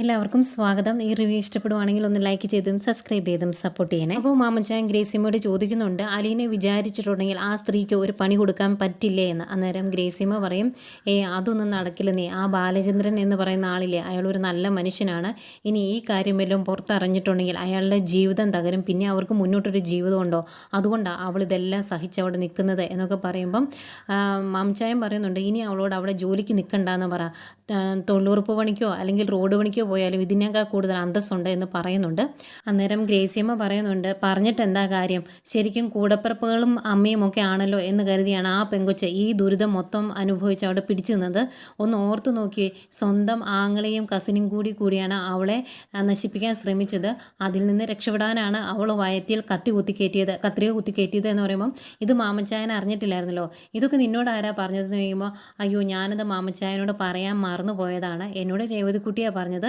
എല്ലാവർക്കും സ്വാഗതം. ഈ റിവ്യൂ ഇഷ്ടപ്പെടുവാണെങ്കിൽ ഒന്ന് ലൈക്ക് ചെയ്തും സബ്സ്ക്രൈബ് ചെയ്തും സപ്പോർട്ട് ചെയ്യണേ. അപ്പോൾ മാമച്ചാൻ ഗ്രേസിയമ്മയോട് ചോദിക്കുന്നുണ്ട് അലീനെ വിചാരിച്ചിട്ടുണ്ടെങ്കിൽ ആ സ്ത്രീക്ക് ഒരു പണി കൊടുക്കാൻ പറ്റില്ലേ എന്ന്. അന്നേരം ഗ്രേസിയമ്മ പറയും ഏ അതൊന്നും നടക്കില്ല നീ ആ ബാലചന്ദ്രൻ എന്ന് പറയുന്ന ആളില്ലേ അയാൾ ഒരു നല്ല മനുഷ്യനാണ്. ഇനി ഈ കാര്യം വല്ലതും പുറത്തറിഞ്ഞിട്ടുണ്ടെങ്കിൽ അയാളുടെ ജീവിതം തകരും. പിന്നെ അവർക്ക് മുന്നോട്ടൊരു ജീവിതമുണ്ടോ അതുകൊണ്ടാണ് അവൾ ഇതെല്ലാം സഹിച്ച് അവിടെ നിൽക്കുന്നത്. എന്നൊക്കെ പറയുമ്പം മാമച്ചായം പറയുന്നുണ്ട് ഇനി അവളോട് അവിടെ ജോലിക്ക് നിൽക്കണ്ടെന്ന് പറ. തൊഴിലുറപ്പ് പണിക്കോ അല്ലെങ്കിൽ റോഡ് പണിക്കോ പോയാലും ഇതിനേക്കാൾ കൂടുതൽ അന്തസ്സുണ്ട് എന്ന് പറയുന്നുണ്ട്. അന്നേരം ഗ്രേസിയമ്മ പറയുന്നുണ്ട് പറഞ്ഞിട്ട് എന്താ കാര്യം? ശരിക്കും കൂടപ്പിറപ്പുകളും അമ്മയും ഒക്കെ ആണല്ലോ എന്ന് കരുതിയാണ് ആ പെങ്കൊച്ച് ഈ ദുരിതം മൊത്തം അനുഭവിച്ച് അവിടെ പിടിച്ചു നിന്നത്. ഒന്ന് ഓർത്തു നോക്കി സ്വന്തം ആങ്ങളെയും കസിനും കൂടി കൂടിയാണ് അവളെ നശിപ്പിക്കാൻ ശ്രമിച്ചത്. അതിൽ നിന്ന് രക്ഷപ്പെടാനാണ് അവൾ വയറ്റിൽ കത്തി കുത്തിക്കയറ്റിയത് കത്രിക കുത്തിക്കയറ്റിയത് എന്ന് പറയുമ്പോൾ ഇത് മാമച്ചായൻ അറിഞ്ഞിട്ടില്ലായിരുന്നല്ലോ. ഇതൊക്കെ നിന്നോട് ആരാ പറഞ്ഞതെന്ന് കഴിയുമ്പോൾ അയ്യോ ഞാനത് മാമച്ചായനോട് പറയാൻ മറന്നു പോയതാണ് എന്നോട് രേവതിക്കുട്ടിയാണ് പറഞ്ഞത്.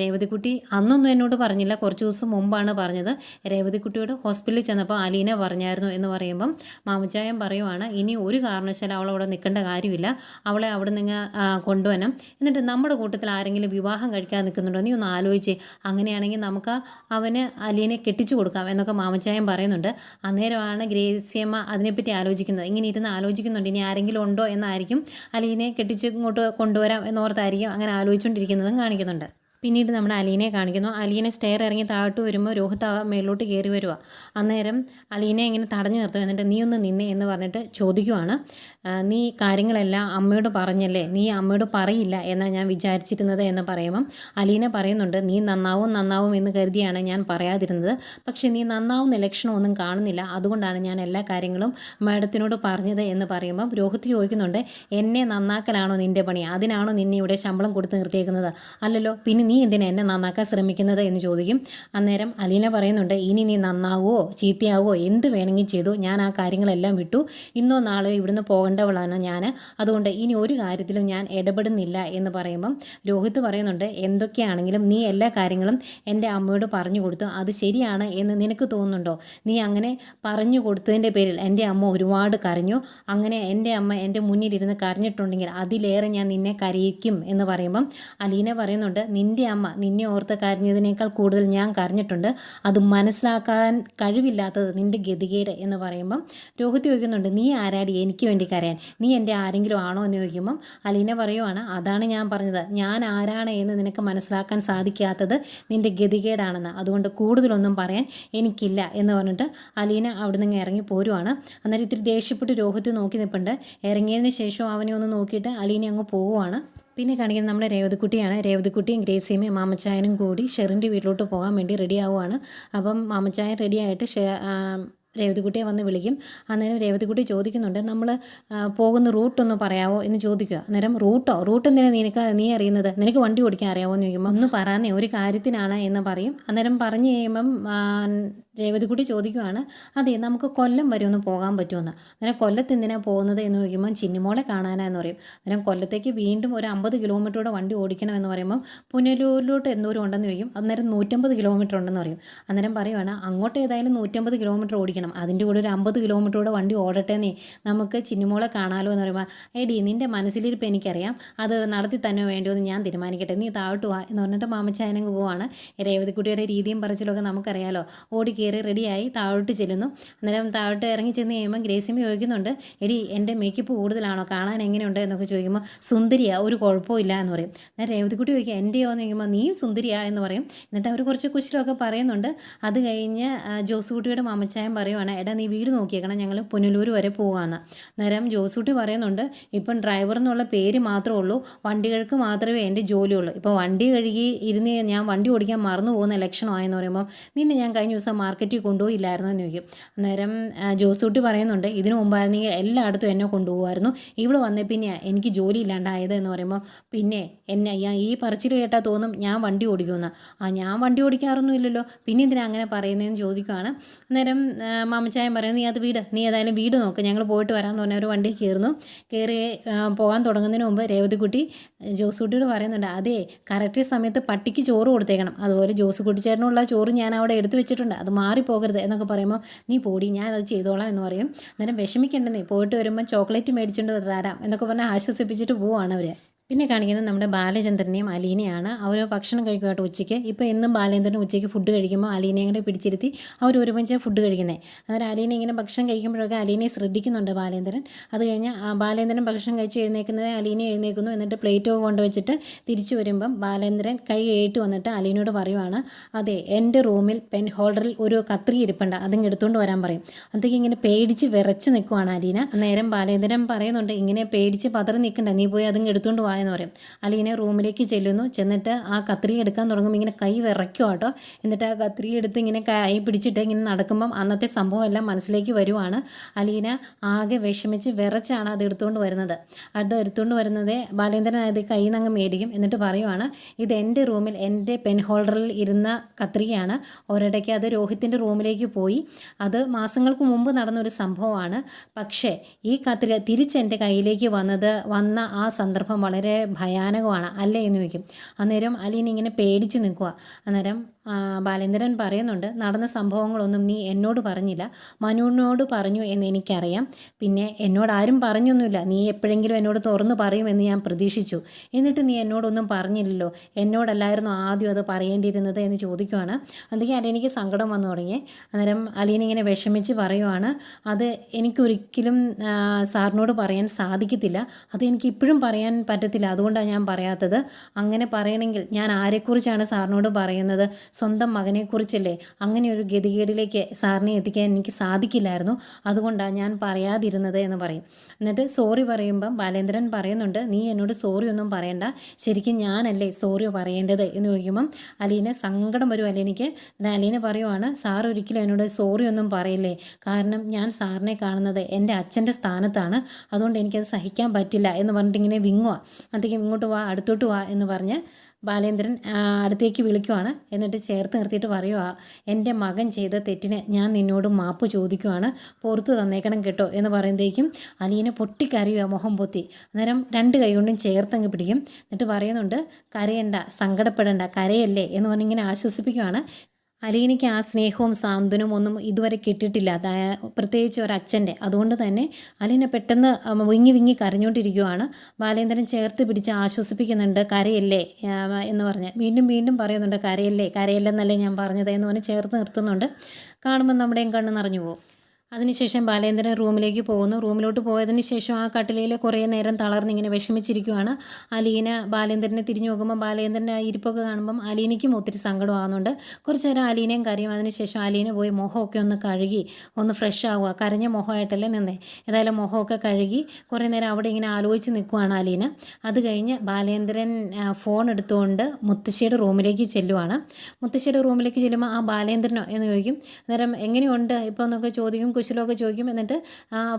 രേവതിക്കുട്ടി അന്നൊന്നും എന്നോട് പറഞ്ഞില്ല. കുറച്ച് ദിവസം മുമ്പാണ് പറഞ്ഞത്. രേവതിക്കുട്ടിയോട് ഹോസ്പിറ്റലിൽ ചെന്നപ്പോൾ അലീന പറഞ്ഞായിരുന്നു എന്ന് പറയുമ്പം മാമച്ചായൻ പറയുവാണ് ഇനി ഒരു കാരണവശാലും അവൾ അവിടെ നിൽക്കേണ്ട കാര്യമില്ല. അവളെ അവിടെ നിന്ന് കൊണ്ടുവരണം. എന്നിട്ട് നമ്മുടെ കൂട്ടത്തിൽ ആരെങ്കിലും വിവാഹം കഴിക്കാൻ നിൽക്കുന്നുണ്ടോ? നീ ഒന്ന് ആലോചിച്ചേ. അങ്ങനെയാണെങ്കിൽ നമുക്ക് അവന് അലീനെ കെട്ടിച്ചു കൊടുക്കാം എന്നൊക്കെ മാമച്ചായൻ പറയുന്നുണ്ട്. അന്നേരമാണ് ഗ്രേസിയമ്മ അതിനെപ്പറ്റി ആലോചിക്കുന്നത്. ഇങ്ങനെ ഇരുന്ന് ആലോചിക്കുന്നുണ്ട്. ഇനി ആരെങ്കിലും ഉണ്ടോ എന്നായിരിക്കും അലീനെ കെട്ടിച്ച് ഇങ്ങോട്ട് കൊണ്ടുവരാം എന്നോർത്തായിരിക്കും അങ്ങനെ ആലോചിച്ചുകൊണ്ടിരിക്കുന്നതും കാണിക്കുന്നുണ്ട്. പിന്നീട് നമ്മൾ അലീനെ കാണിക്കുന്നു. അലീനെ സ്റ്റെയർ ഇറങ്ങി താഴോട്ട് വരുമ്പോൾ രോഹിത് മേളിലോട്ട് കയറി വരുക അന്നേരം അലീനെ ഇങ്ങനെ തടഞ്ഞു നിർത്തും എന്നിട്ട് നീ ഒന്ന് നിന്നെ എന്ന് പറഞ്ഞിട്ട് ചോദിക്കുവാണ്. നീ കാര്യങ്ങളെല്ലാം അമ്മയോട് പറഞ്ഞല്ലേ? നീ അമ്മയോട് പറയില്ല എന്നാണ് ഞാൻ വിചാരിച്ചിരുന്നത് എന്ന് പറയുമ്പം അലീന പറയുന്നുണ്ട്. നീ നന്നാവും നന്നാവും എന്ന് കരുതിയാണ് ഞാൻ പറയാതിരുന്നത്. പക്ഷേ നീ നന്നാവുന്ന ലക്ഷണമൊന്നും കാണുന്നില്ല. അതുകൊണ്ടാണ് ഞാൻ എല്ലാ കാര്യങ്ങളും മാഡത്തിനോട് പറഞ്ഞത് എന്ന് പറയുമ്പം രോഹിത് ചോദിക്കുന്നുണ്ട്. എന്നെ നന്നാക്കലാണോ നിന്റെ പണി? അതിനാണോ നിന്നെ ഇവിടെ ശമ്പളം കൊടുത്ത് നിർത്തിയേക്കുന്നത്? അല്ലല്ലോ പിന്നെ നീ എന്തിനാ എന്നെ നന്നാക്കാൻ ശ്രമിക്കുന്നത് എന്ന് ചോദിക്കും. അന്നേരം അലീന പറയുന്നുണ്ട് ഇനി നീ നന്നാവുമോ ചീത്തയാവുമോ എന്ത് വേണമെങ്കിൽ ചെയ്തു ഞാൻ ആ കാര്യങ്ങളെല്ലാം വിട്ടു. ഇന്നോ നാളെയോ ഇവിടുന്ന് പോകേണ്ടവളാണ് ഞാൻ അതുകൊണ്ട് ഇനി ഒരു കാര്യത്തിലും ഞാൻ ഇടപെടുന്നില്ല എന്ന് പറയുമ്പം രോഹിത് പറയുന്നുണ്ട് എന്തൊക്കെയാണെങ്കിലും നീ എല്ലാ കാര്യങ്ങളും എന്റെ അമ്മയോട് പറഞ്ഞു കൊടുത്തു. അത് ശരിയാണ് എന്ന് നിനക്ക് തോന്നുന്നുണ്ടോ? നീ അങ്ങനെ പറഞ്ഞു കൊടുത്തതിന്റെ പേരിൽ എന്റെ അമ്മ ഒരുപാട് കരഞ്ഞു. അങ്ങനെ എന്റെ അമ്മ എന്റെ മുന്നിലിരുന്ന് കരഞ്ഞിട്ടുണ്ടെങ്കിൽ അതിലേറെ ഞാൻ നിന്നെ കരയിക്കും എന്ന് പറയുമ്പം അലീന പറയുന്നുണ്ട് നിന്റെ അമ്മ നിന്നെ ഓർത്ത് കരഞ്ഞതിനേക്കാൾ കൂടുതൽ ഞാൻ കരഞ്ഞിട്ടുണ്ട്. അത് മനസ്സിലാക്കാൻ കഴിവില്ലാത്തത് നിന്റെ ഗതികേട് എന്ന് പറയുമ്പം രോഹിത് ചോദിക്കുന്നുണ്ട് നീ ആരാടി? എനിക്ക് വേണ്ടി കരയാൻ. നീ എന്റെ ആരെങ്കിലും ആണോ? എന്ന് ചോദിക്കുമ്പം അലീന പറയുവാണ് അതാണ് ഞാൻ പറഞ്ഞത്. ഞാൻ ആരാണ് എന്ന് നിനക്ക് മനസ്സിലാക്കാൻ സാധിക്കാത്തത് നിന്റെ ഗതികേടാണെന്ന്. അതുകൊണ്ട് കൂടുതലൊന്നും പറയാൻ എനിക്കില്ല. എന്ന് പറഞ്ഞിട്ട് അലീന അവിടെ നിന്ന് ഇറങ്ങി പോരുവാണ്. അന്നേരം ഇത്തിരി ദേഷ്യപ്പെട്ട് രോഹിത് നോക്കി നിൽപ്പുണ്ട് ഇറങ്ങിയതിന് ശേഷം അവനെ ഒന്ന് നോക്കിയിട്ട് അലീന അങ്ങ് പോവുകയാണ് പിന്നെ കാണിക്കുന്നത് നമ്മുടെ രേവതിക്കുട്ടിയാണ്. രേവതിക്കുട്ടിയും ഗ്രേസിയമ്മയും മാമച്ചായനും കൂടി ഷെറിന്റെ വീട്ടിലോട്ട് പോകാൻ വേണ്ടി റെഡി ആവുകയാണ് അപ്പം മാമച്ചായൻ റെഡി ആയിട്ട് ഷെ രേവതിക്കുട്ടിയെ വന്ന് വിളിക്കും. അന്നേരം രേവതിക്കുട്ടി ചോദിക്കുന്നുണ്ട് നമ്മൾ പോകുന്ന റൂട്ടൊന്ന് പറയാവോ? എന്ന് ചോദിക്കുക. അന്നേരം റൂട്ടോ? റൂട്ട് എന്തിനാണ് നിനക്ക് നീ അറിയുന്നത്? നിനക്ക് വണ്ടി ഓടിക്കാൻ അറിയാവോ? എന്ന് ചോദിക്കുമ്പോൾ ഒന്ന് പറയാന്നേ ഒരു കാര്യത്തിനാണ് എന്ന് പറയും. അന്നേരം പറഞ്ഞു കഴിയുമ്പം രേവതിക്കുട്ടി ചോദിക്കുവാണ് അതെ നമുക്ക് കൊല്ലം വരെ ഒന്ന് പോകാൻ പറ്റുമെന്ന്. അന്നേരം കൊല്ലത്ത് എന്തിനാണ് പോകുന്നത് എന്ന് ചോദിക്കുമ്പോൾ ചിന്നിമോളെ കാണാനാന്ന് പറയും. അന്നേരം കൊല്ലത്തേക്ക് വീണ്ടും ഒരു അമ്പത് കിലോമീറ്ററോടെ വണ്ടി ഓടിക്കണം എന്ന് പറയുമ്പോൾ പുനലൂരിലോട്ട് എന്തോരം ഉണ്ടെന്ന് ചോദിക്കും. അന്നേരം നൂറ്റമ്പത് കിലോമീറ്റർ ഉണ്ടെന്ന് പറയും. അന്നേരം പറയുവാണ് അങ്ങോട്ട് ഏതായാലും നൂറ്റമ്പത് കിലോമീറ്റർ ഓടിക്കണം. അതിന്റെ കൂടെ ഒരു അമ്പത് കിലോമീറ്ററോടെ വണ്ടി ഓടട്ടേന്നേ നമുക്ക് ചിന്നിമോളെ കാണാലോ എന്ന് പറയുമ്പോൾ എടി നിന്റെ മനസ്സിലിരിപ്പ് എനിക്കറിയാം. അത് നടത്തി തന്നെ വേണ്ടിയോ എന്ന് ഞാൻ തീരുമാനിക്കട്ടെ. നീ താഴ്ത്തുവാ എന്ന് പറഞ്ഞിട്ട് മാമച്ചായനങ്ങ് പോവാണ്. രേവതിക്കുട്ടിയുടെ രീതിയും പറച്ചിലൊക്കെ നമുക്കറിയാലോ. ഓടി കയറി റെഡിയായി താഴോട്ട് ചെല്ലുന്നു. അന്നേരം താഴോട്ട് ഇറങ്ങി ചെന്ന് കഴിയുമ്പോൾ ഗ്രേസിമ ചോദിക്കുന്നുണ്ട് എടി എന്റെ മേക്കപ്പ് കൂടുതലാണോ? കാണാൻ എങ്ങനെയുണ്ട്? എന്നൊക്കെ ചോദിക്കുമ്പോൾ സുന്ദരിയാ ഒരു കുഴപ്പമില്ല എന്ന് പറയും. അന്നേരം രേവതിക്കുട്ടി ചോദിക്കുക എന്റെയോ? എന്ന് ചോദിക്കുമ്പോൾ നീയും സുന്ദരിയാ എന്ന് പറയും. എന്നിട്ട് അവർ കുറച്ച് കുശലമൊക്കെ പറയുന്നുണ്ട്. അത് കഴിഞ്ഞ് ജോസുകുട്ടിയുടെ ജോസ് കുട്ടിയുടെ മാമച്ചായൻ പറയുവാണ് എടാ നീ വീട് നോക്കിയേക്കണം ഞങ്ങൾ പുനലൂർ വരെ പോകാമെന്ന് അന്നേരം ജോസ് കുട്ടി പറയുന്നുണ്ട് ഇപ്പം ഡ്രൈവർ എന്നുള്ള പേര് മാത്രമേ ഉള്ളൂ വണ്ടികൾക്ക് മാത്രമേ എന്റെ ജോലിയുള്ളൂ ഇപ്പോൾ വണ്ടി കഴുകി ഇരുന്ന് ഞാൻ വണ്ടി ഓടിക്കാൻ മറന്നു പോകുന്ന ലക്ഷണമായെന്ന് പറയുമ്പോൾ നിന്നെ ഞാൻ കഴിഞ്ഞ ദിവസം മാർക്കറ്റിൽ കൊണ്ടുപോയില്ലായിരുന്നു എന്ന് ചോദിക്കും. അന്നേരം ജോസൂട്ടി പറയുന്നുണ്ട് ഇതിനു മുമ്പായിരുന്നെങ്കിൽ എല്ലായിടത്തും എന്നെ കൊണ്ടുപോകുമായിരുന്നു. ഇവിടെ വന്നേ പിന്നെ എനിക്ക് ജോലി ഇല്ലാണ്ടായത് എന്ന് പറയുമ്പോൾ പിന്നെ എന്നെ ഞാൻ ഈ പറച്ചിൽ കേട്ടാൽ തോന്നും ഞാൻ വണ്ടി ഓടിക്കുമെന്ന്. ആ ഞാൻ വണ്ടി ഓടിക്കാറൊന്നും ഇല്ലല്ലോ. പിന്നെ എന്തിനാ അങ്ങനെ പറയുന്നതെന്ന് ചോദിക്കുവാണ്. അന്നേരം മാമച്ചായൻ പറയും നീ അത് വീട് നീ ഏതായാലും വീട് നോക്ക്. ഞങ്ങൾ പോയിട്ട് വരാമെന്ന് പറഞ്ഞാൽ ഒരു വണ്ടി കയറുന്നു. കയറി പോകാൻ തുടങ്ങുന്നതിന് മുമ്പ് രേവതിക്കുട്ടി ജോസൂട്ടിയോട് പറയുന്നുണ്ട് അതേ കറക്റ്റ് സമയത്ത് പട്ടിക്ക് ചോറ് കൊടുത്തേക്കണം. അതുപോലെ ജോസ് കുട്ടിച്ചേട്ടനുള്ള ചോറ് ഞാൻ അവിടെ എടുത്തു വെച്ചിട്ടുണ്ട്. അത് മാറിപ്പോകരുത് എന്നൊക്കെ പറയുമ്പോൾ നീ പോടി ഞാനത് ചെയ്തോളാം എന്ന് പറയും. അന്നേരം വിഷമിക്കേണ്ടെന്നേ പോയിട്ട് വരുമ്പോൾ ചോക്ലേറ്റ് മേടിച്ചുകൊണ്ട് തരാം എന്നൊക്കെ പറഞ്ഞ് ആശ്വസിപ്പിച്ചിട്ട് പോവാണ് അവർ പിന്നെ കാണിക്കുന്നത് നമ്മുടെ ബാലചന്ദ്രനെയും അലീനയാണ്. അവർ ഭക്ഷണം കഴിക്കുമായിട്ട് ഉച്ചയ്ക്ക് ഇപ്പോൾ എന്നും ബാലചന്ദ്രൻ ഉച്ചയ്ക്ക് ഫുഡ് കഴിക്കുമ്പോൾ അലീനയും കൂടെ പിടിച്ചിരുത്തി അവർ ഒരുമിച്ച് ഫുഡ് കഴിക്കുന്നത് അന്നേരം അലീന ഇങ്ങനെ ഭക്ഷണം കഴിക്കുമ്പോഴൊക്കെ അലീനയെ ശ്രദ്ധിക്കുന്നുണ്ട് ബാലേന്ദ്രൻ അത് കഴിഞ്ഞ് ബാലേന്ദ്രൻ ഭക്ഷണം കഴിച്ച് എഴുന്നേക്കുന്നത് അലീന എഴുന്നേക്കുന്നു എന്നിട്ട് പ്ലേറ്റോ കൊണ്ടുവച്ചിട്ട് തിരിച്ചു വരുമ്പം ബാലേന്ദ്രൻ കൈ ഏറ്റ് വന്നിട്ട് അലീനയോട് പറയുവാണ് അതെ എന്റെ റൂമിൽ പെൻ ഹോൾഡറിൽ ഒരു കത്രി ഇരിപ്പുണ്ട്. അതിങ്ങ് എടുത്തുകൊണ്ട് വരാൻ പറയും. അതൊക്കെ ഇങ്ങനെ പേടിച്ച് വിറച്ച് നിൽക്കുവാണ് അലീന. നേരം ബാലേന്ദ്രൻ പറയുന്നുണ്ട് ഇങ്ങനെ പേടിച്ച് പതറി നിൽക്കണ്ട. നീ പോയി അതിങ്ങ് എടുത്തുകൊണ്ട് എന്ന് പറയും. അല്ലെങ്കിൽ ഇങ്ങനെ റൂമിലേക്ക് ചെല്ലുന്നു. ചെന്നിട്ട് ആ കത്രി എടുക്കാൻ തുടങ്ങുമ്പോൾ ഇങ്ങനെ കൈ വിറയ്ക്കും കേട്ടോ എന്നിട്ട് ആ കത്രി എടുത്ത് ഇങ്ങനെ കൈ പിടിച്ചിട്ട് ഇങ്ങനെ നടക്കുമ്പം അന്നത്തെ സംഭവം എല്ലാം മനസ്സിലേക്ക് വരുവാണ്. അലീന ആകെ വിഷമിച്ച് വിറച്ചാണ് അത് എടുത്തുകൊണ്ട് വരുന്നത്. അത് എടുത്തുകൊണ്ട് വരുന്നത് ബാലേന്ദ്രൻ അത് കൈ നിന്ന് മേടിക്കും എന്നിട്ട് പറയുവാണ് ഇത് എന്റെ റൂമിൽ എന്റെ പെൻ ഹോൾഡറിൽ ഇരുന്ന കത്രികയാണ്. ഒരിടയ്ക്ക് അത് രോഹിത്തിന്റെ റൂമിലേക്ക് പോയി. അത് മാസങ്ങൾക്ക് മുമ്പ് നടന്നൊരു സംഭവമാണ്. പക്ഷേ ഈ കത്രിക തിരിച്ച് എന്റെ കയ്യിലേക്ക് വന്നത് വന്ന ആ സന്ദർഭം വളരെ ഭയാനകമാണ്. അല്ലേ എന്ന് ചോദിക്കും. അന്നേരം അലീൻ ഇങ്ങനെ പേടിച്ച് നിൽക്കുക അന്നേരം ബാലേന്ദ്രൻ പറയുന്നുണ്ട് നടന്ന സംഭവങ്ങളൊന്നും നീ എന്നോട് പറഞ്ഞില്ല. മനുവിനോട് പറഞ്ഞു എന്ന് എനിക്കറിയാം. പിന്നെ എന്നോട് ആരും പറഞ്ഞൊന്നുമില്ല. നീ എപ്പോഴെങ്കിലും എന്നോട് തുറന്നു പറയുമെന്ന് ഞാൻ പ്രതീക്ഷിച്ചു. എന്നിട്ട് നീ എന്നോടൊന്നും പറഞ്ഞില്ലല്ലോ. എന്നോടല്ലായിരുന്നു ആദ്യം അത് പറയേണ്ടിയിരുന്നത് എന്ന് ചോദിക്കുവാണ്. അതൊക്കെ എനിക്ക് സങ്കടം വന്നു തുടങ്ങി. അന്നേരം അലീന ഇങ്ങനെ വിഷമിച്ച് പറയുവാണ് അത് എനിക്കൊരിക്കലും സാറിനോട് പറയാൻ സാധിക്കത്തില്ല. അത് എനിക്ക് ഇപ്പോഴും പറയാൻ പറ്റത്തില്ല. അതുകൊണ്ടാണ് ഞാൻ പറയാത്തത്. അങ്ങനെ പറയണമെങ്കിൽ ഞാൻ ആരെക്കുറിച്ചാണ് സാറിനോട് പറയുന്നത്? സ്വന്തം മകനെക്കുറിച്ചല്ലേ അങ്ങനെ ഒരു ഗതികേടിലേക്ക് സാറിനെ എത്തിക്കാൻ എനിക്ക് സാധിക്കില്ലായിരുന്നു. അതുകൊണ്ടാണ് ഞാൻ പറയാതിരുന്നത് എന്ന് പറയും. എന്നിട്ട് സോറി പറയുമ്പം ബാലേന്ദ്രൻ പറയുന്നുണ്ട് നീ എന്നോട് സോറി ഒന്നും പറയണ്ട. ശരിക്കും ഞാനല്ലേ സോറി പറയേണ്ടത്? എന്ന് ചോദിക്കുമ്പം അലീന സങ്കടം വരും. അലീനയ്ക്ക് അലീന പറയുവാണ് സാർ ഒരിക്കലും എന്നോട് സോറി ഒന്നും പറയില്ലേ? കാരണം ഞാൻ സാറിനെ കാണുന്നത് എന്റെ അച്ഛന്റെ സ്ഥാനത്താണ്. അതുകൊണ്ട് എനിക്കത് സഹിക്കാൻ പറ്റില്ല. എന്ന് പറഞ്ഞിട്ട് ഇങ്ങനെ വിങ്ങുക അത്തേക്കും ഇങ്ങോട്ട് വാ അടുത്തോട്ട് വാ എന്ന് പറഞ്ഞ് ബാലേന്ദ്രൻ അടുത്തേക്ക് വിളിക്കുവാണ്. എന്നിട്ട് ചേർത്ത് നിർത്തിയിട്ട് പറയുക എന്റെ മകൻ ചെയ്ത തെറ്റിന് ഞാൻ നിന്നോട് മാപ്പ് ചോദിക്കുവാണ്. പുറത്തു തന്നേക്കണം കേട്ടോ. എന്ന് പറയുമ്പോഴേക്കും അലീനെ പൊട്ടിക്കരയുക മുഖം പൊത്തി. അന്നേരം രണ്ട് കൈ കൊണ്ടും ചേർത്തങ്ങ് പിടിക്കും. എന്നിട്ട് പറയുന്നുണ്ട് കരയണ്ട സങ്കടപ്പെടണ്ട കരയല്ലേ? എന്ന് പറഞ്ഞിങ്ങനെ ആശ്വസിപ്പിക്കുവാണ്. അലീനയ്ക്ക് ആ സ്നേഹവും സാന്ത്വനവും ഒന്നും ഇതുവരെ കിട്ടിയിട്ടില്ല. പ്രത്യേകിച്ച് ഒരു അച്ഛന്റെ അതുകൊണ്ട് തന്നെ അലീന പെട്ടെന്ന് വിങ്ങി വിങ്ങി കരഞ്ഞുകൊണ്ടിരിക്കുകയാണ് ബാലേന്ദ്രൻ ചേർത്ത് പിടിച്ച് ആശ്വസിപ്പിക്കുന്നുണ്ട് കരയല്ലേ? എന്ന് പറഞ്ഞ്. വീണ്ടും വീണ്ടും പറയുന്നുണ്ട് കരയല്ലേ? കരയല്ലെന്നല്ലേ ഞാൻ പറഞ്ഞത് എന്ന് പറഞ്ഞ് ചേർത്ത് നിർത്തുന്നുണ്ട്. കാണുമ്പോൾ നമ്മുടെയും കണ്ണ് നിറഞ്ഞു പോകും. അതിനുശേഷം ബാലേന്ദ്രൻ റൂമിലേക്ക് പോകുന്നു. റൂമിലോട്ട് പോയതിന് ശേഷം ആ കട്ടിലയിൽ കുറേ നേരം തളർന്നിങ്ങനെ വിഷമിച്ചിരിക്കുവാണ്. അലീന ബാലേന്ദ്രനെ തിരിഞ്ഞു നോക്കുമ്പോൾ ബാലേന്ദ്രന്റെ ഇരിപ്പൊക്കെ കാണുമ്പം അലീനയ്ക്കും ഒത്തിരി സങ്കടമാകുന്നുണ്ട്. കുറച്ച് നേരം അലീനയും കരയും. അതിനുശേഷം അലീന പോയി മുഖമൊക്കെ ഒന്ന് കഴുകി ഒന്ന് ഫ്രഷ് ആവുക. കരഞ്ഞ മുഖമായിട്ടല്ലേ നിന്നേ. ഏതായാലും മുഖമൊക്കെ കഴുകി കുറേ നേരം അവിടെ ഇങ്ങനെ ആലോചിച്ച് നിൽക്കുവാണ് അലീന. അത് കഴിഞ്ഞ് ബാലേന്ദ്രൻ ഫോൺ എടുത്തുകൊണ്ട് മുത്തശ്ശിയുടെ റൂമിലേക്ക് ചെല്ലുവാണ്. മുത്തശ്ശിയുടെ റൂമിലേക്ക് ചെല്ലുമ്പോൾ ആ ബാലേന്ദ്രനോ എന്ന് ചോദിക്കും അന്നേരം എങ്ങനെയുണ്ട്? ഇപ്പോൾ എന്നൊക്കെ ചോദിക്കും കുശലമൊക്കെ ചോദിക്കും എന്നിട്ട്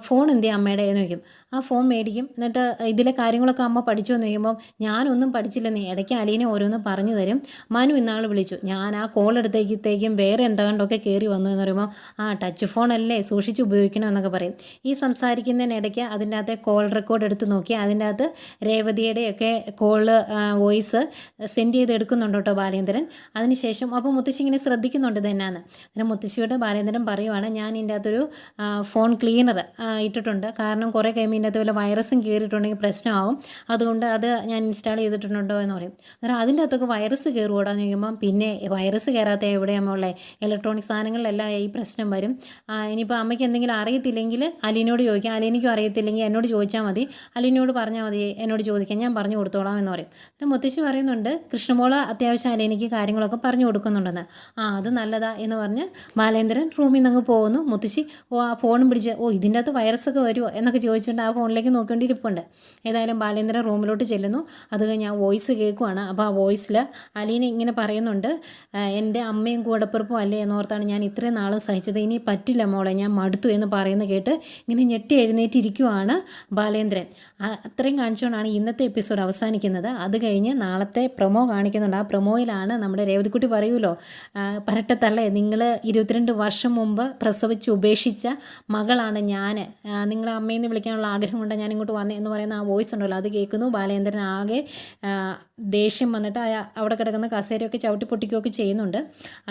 ഫോൺ എന്ത് അമ്മയുടെ എന്ന് ചോദിക്കും. ആ ഫോൺ മേടിക്കും. എന്നിട്ട് ഇതിലെ കാര്യങ്ങളൊക്കെ അമ്മ പഠിച്ചു എന്ന് ചോദിക്കുമ്പോൾ ഞാനൊന്നും പഠിച്ചില്ലെന്ന് ഇടയ്ക്ക് അലീനെ ഓരോന്ന് പറഞ്ഞു തരും. മനു ഇന്നാൾ വിളിച്ചു. ഞാൻ ആ കോൾ എടുത്തേക്കത്തേക്കും വേറെ എന്താണ്ടൊക്കെ കയറി വന്നു എന്ന് പറയുമ്പോൾ ആ ടച്ച് ഫോൺ അല്ലേ സൂക്ഷിച്ച് ഉപയോഗിക്കണം എന്നൊക്കെ പറയും. ഈ സംസാരിക്കുന്നതിനിടയ്ക്ക് അതിന്റെ അകത്തെ കോൾ റെക്കോർഡ് എടുത്ത് നോക്കി അതിന്റെ അകത്ത് രേവതിയുടെയൊക്കെ കോൾ വോയിസ് സെൻഡ് ചെയ്ത് എടുക്കുന്നുണ്ട് കേട്ടോ ബാലേന്ദ്രൻ. അതിനുശേഷം അപ്പോൾ മുത്തശ്ശി ഇങ്ങനെ ശ്രദ്ധിക്കുന്നുണ്ട് തന്നെയാണ് അന്നേരം മുത്തശ്ശിയോട് ബാലേന്ദ്രൻ പറയുവാണ് ഞാൻ ഇതിന്റെ അകത്തൊരു ഫോൺ ക്ലീനർ ഇട്ടിട്ടുണ്ട്. കാരണം കുറേ കഴിയുമ്പോൾ ഇതിന്റെ അകത്ത് വൈറസും കയറിയിട്ടുണ്ടെങ്കിൽ പ്രശ്നമാകും അതുകൊണ്ട് അത് ഞാൻ ഇൻസ്റ്റാൾ ചെയ്തിട്ടുണ്ടോ എന്ന് പറയും. അന്നേരം അതിന്റെ അകത്തൊക്കെ വൈറസ് കയറുകൂടാന്ന് ചോദിക്കുമ്പം പിന്നെ വൈറസ് കയറാത്ത എവിടെയാകുമ്പോൾ ഉള്ളത് ഇലക്ട്രോണിക് സാധനങ്ങളിലെല്ലാം ഈ പ്രശ്നം വരും. ഇനിയിപ്പോൾ അമ്മയ്ക്ക് എന്തെങ്കിലും അറിയത്തില്ലെങ്കിൽ അലീനോട് ചോദിക്കാം. അലീനയ്ക്കും അറിയത്തില്ലെങ്കിൽ എന്നോട് ചോദിച്ചാൽ മതി. അലീനോട് പറഞ്ഞാൽ മതി എന്നോട് ചോദിക്കാം. ഞാൻ പറഞ്ഞു കൊടുത്തോളാം എന്ന് പറയും. പിന്നെ മുത്തശ്ശി പറയുന്നുണ്ട് കൃഷ്ണമോൾ അത്യാവശ്യം അലീനയ്ക്ക് കാര്യങ്ങളൊക്കെ പറഞ്ഞു കൊടുക്കുന്നുണ്ടെന്ന്. ആ അത് നല്ലതാ എന്ന് പറഞ്ഞ് ബാലേന്ദ്രൻ റൂമിൽ നിന്ന് അങ്ങ് പോകുന്നു. മുത്തശ്ശി ഓ ആ ഫോണും പിടിച്ച് ഓ ഇതിന്റെ അകത്ത് വൈറസൊക്കെ വരുമോ എന്നൊക്കെ ചോദിച്ചുകൊണ്ട് ആ ഫോണിലേക്ക് നോക്കേണ്ടിയിരിപ്പുണ്ട്. ഏതായാലും ബാലേന്ദ്രൻ റൂമിലോട്ട് ചെല്ലുന്നു. അത് കഴിഞ്ഞ് ആ വോയിസ് കേൾക്കുവാണ്. അപ്പോൾ ആ വോയിസിൽ അലീന ഇങ്ങനെ പറയുന്നുണ്ട് എന്റെ അമ്മയും കൂടപ്പിറപ്പും അല്ലേ എന്നോർത്താണ് ഞാൻ ഇത്രയും നാളും സഹിച്ചത്. ഇനി പറ്റില്ല മോളെ ഞാൻ മടുത്തു എന്ന് പറയുന്നത് കേട്ട് ഇങ്ങനെ ഞെട്ടി എഴുന്നേറ്റിരിക്കുവാണ് ബാലേന്ദ്രൻ. അത്രയും കാണിച്ചുകൊണ്ടാണ് ഇന്നത്തെ എപ്പിസോഡ് അവസാനിക്കുന്നത്. അത് കഴിഞ്ഞ് നാളത്തെ പ്രൊമോ കാണിക്കുന്നുണ്ട്. ആ പ്രൊമോയിലാണ് നമ്മുടെ രേവതിക്കുട്ടി പറയൂലോ ആ, പരട്ടത്തള്ളേ നിങ്ങൾ ഇരുപത്തിരണ്ട് വർഷം മുമ്പ് പ്രസവിച്ച് ഉപേക്ഷിച്ച ഉപേക്ഷിച്ച മകളാണ് ഞാൻ. നിങ്ങളെ അമ്മയെന്ന് വിളിക്കാനുള്ള ആഗ്രഹം കൊണ്ട് ഞാൻ ഇങ്ങോട്ട് വന്നേ എന്ന് പറയുന്ന ആ വോയിസ് ഉണ്ടല്ലോ അത് കേൾക്കുന്നു. ബാലേന്ദ്രൻ ആകെ ദേഷ്യം വന്നിട്ട് അവിടെ കിടക്കുന്ന കസേരയൊക്കെ ചവിട്ടി പൊട്ടിക്കുകയൊക്കെ ചെയ്യുന്നുണ്ട്.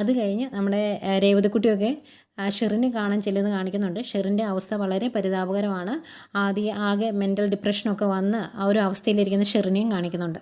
അത് കഴിഞ്ഞ് നമ്മുടെ രേവതിക്കുട്ടിയൊക്കെ ഷെറിനെ കാണാൻ ചെല്ലുന്ന കാണിക്കുന്നുണ്ട്. ഷെറിന്റെ അവസ്ഥ വളരെ പരിതാപകരമാണ്. ആദ്യം ആകെ മെന്റൽ ഡിപ്രഷനൊക്കെ വന്ന് ആ ഒരു അവസ്ഥയിലിരിക്കുന്ന ഷെറിനെയും കാണിക്കുന്നുണ്ട്.